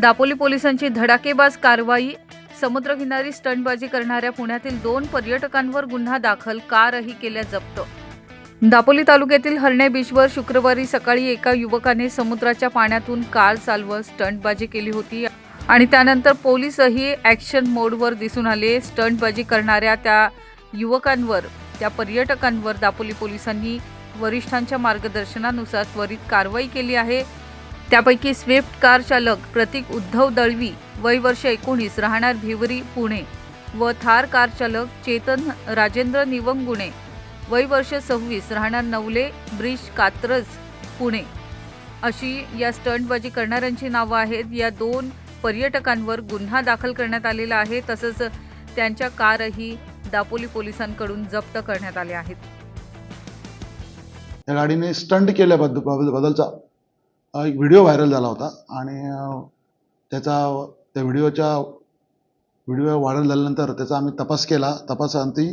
दापोली पोलिसांची धडाकेबाज कारवाई समुद्रकिनारी स्टंटबाजी करणाऱ्या पुण्यातील दोन पर्यटकांवर गुन्हा दाखल कारही केल्या जप्त. दापोली तालुक्यातील हरणे बीचवर शुक्रवारी सकाळी एका युवकाने समुद्राच्या पाण्यातून कार चालवत स्टंटबाजी केली होती आणि त्यानंतर पोलीसही ॲक्शन मोडवर दिसून आले. स्टंटबाजी करणाऱ्या त्या युवकांवर त्या पर्यटकांवर दापोली पोलिसांनी वरिष्ठांच्या मार्गदर्शनानुसार त्वरित कारवाई केली आहे. त्यापैकी स्विफ्ट कार चालक प्रतीक उद्धव दळवी वय वर्ष एकोणीस राहणार भिवरी पुणे. व थार कार चालक चेतन राजेंद्र निवंगुणे वय वर्ष सव्वीस राहणार नवले ब्रिज कात्रज पुणे. अशी या स्टंटबाजी करणाऱ्यांची नावं आहेत. या दोन पर्यटकांवर गुन्हा दाखल करण्यात आलेला आहे. तसंच त्यांच्या कारही दापोली पोलिसांकडून जप्त करण्यात आल्या आहेत. त्या गाडीने स्टंट केल्याबद्दल बदलचा. एक व्हिडिओ व्हायरल झाला होता आणि त्याचा त्या व्हिडिओच्या व्हिडिओ व्हायरल झाल्यानंतर त्याचा आम्ही तपास केला. तपासांती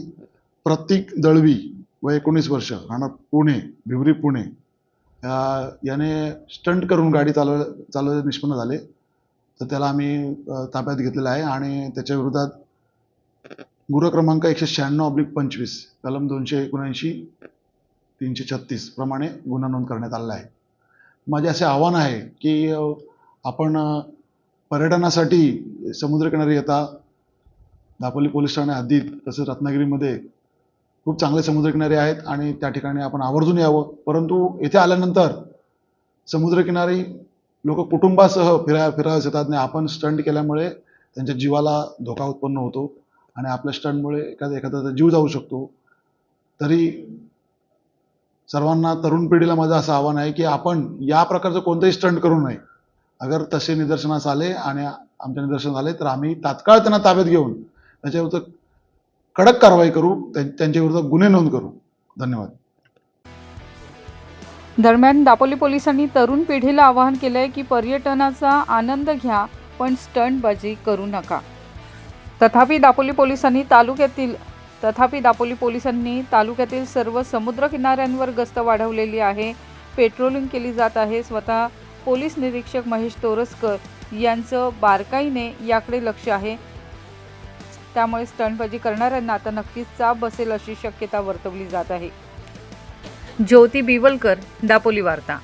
प्रतीक दळवी व एकोणीस वर्ष राहणार पुणे भिवरी पुणे या- याने स्टंट करून गाडी चालव चालवले निष्पन्न झाले. तर त्याला आम्ही ताब्यात घेतलेलं आहे आणि त्याच्या विरोधात गुन्हा क्रमांक एकशे शहाण्णव अब्लिक पंचवीस कलम दोनशे एकोणऐंशी तीनशे छत्तीस प्रमाणे गुन्हा नोंद करण्यात आलेला आहे. माझे असे आव्हान आहे की आपण पर्यटनासाठी समुद्रकिनारी येता. दापोली पोलीस ठाणे हद्दीत तसेच रत्नागिरीमध्ये खूप चांगले समुद्रकिनारे आहेत आणि त्या ठिकाणी आपण आवर्जून यावं. परंतु येथे आल्यानंतर समुद्रकिनारी लोक कुटुंबासह फिराय फिरायला येतात आणि आपण स्टंट केल्यामुळे त्यांच्या जीवाला धोका उत्पन्न होतो आणि आपल्या स्टंटमुळे एखादा एखाद्याचा जीव जाऊ शकतो. तरी सर्वांना तरुण पिढीला माझं असं आव्हान आहे की आपण या प्रकारचं कोणतंही स्टंट करू नये. अगर तसे निदर्शनास आले आणि आमच्या निदर्शनास आले तर आम्ही तात्काळ त्यांना ताब्यात घेऊन त्याच्याविरुद्ध कडक कारवाई करू त्यांच्याविरुद्ध गुन्हे नोंद करू. धन्यवाद. दरम्यान दापोली पोलिसांनी तरुण पिढीला आवाहन केलं आहे की पर्यटनाचा आनंद घ्या पण स्टंटबाजी करू नका. तथापि दापोली पोलिसांनी तालुक्यातील तथापि दापोली पोलिसांनी तालुक्यातील सर्व समुद्र किनाऱ्यांवर गस्त वाढवलेली आहे. पेट्रोलिंग केली जात आहे. स्वतः पोलीस निरीक्षक महेश तोरसकर यांचं बारकाईने याकडे लक्ष आहे. त्यामुळे स्टंटबाजी करणाऱ्यांना आता नक्कीच चाप बसेल अशी शक्यता वर्तवली जात आहे. ज्योती बिवलकर दापोली वार्ता.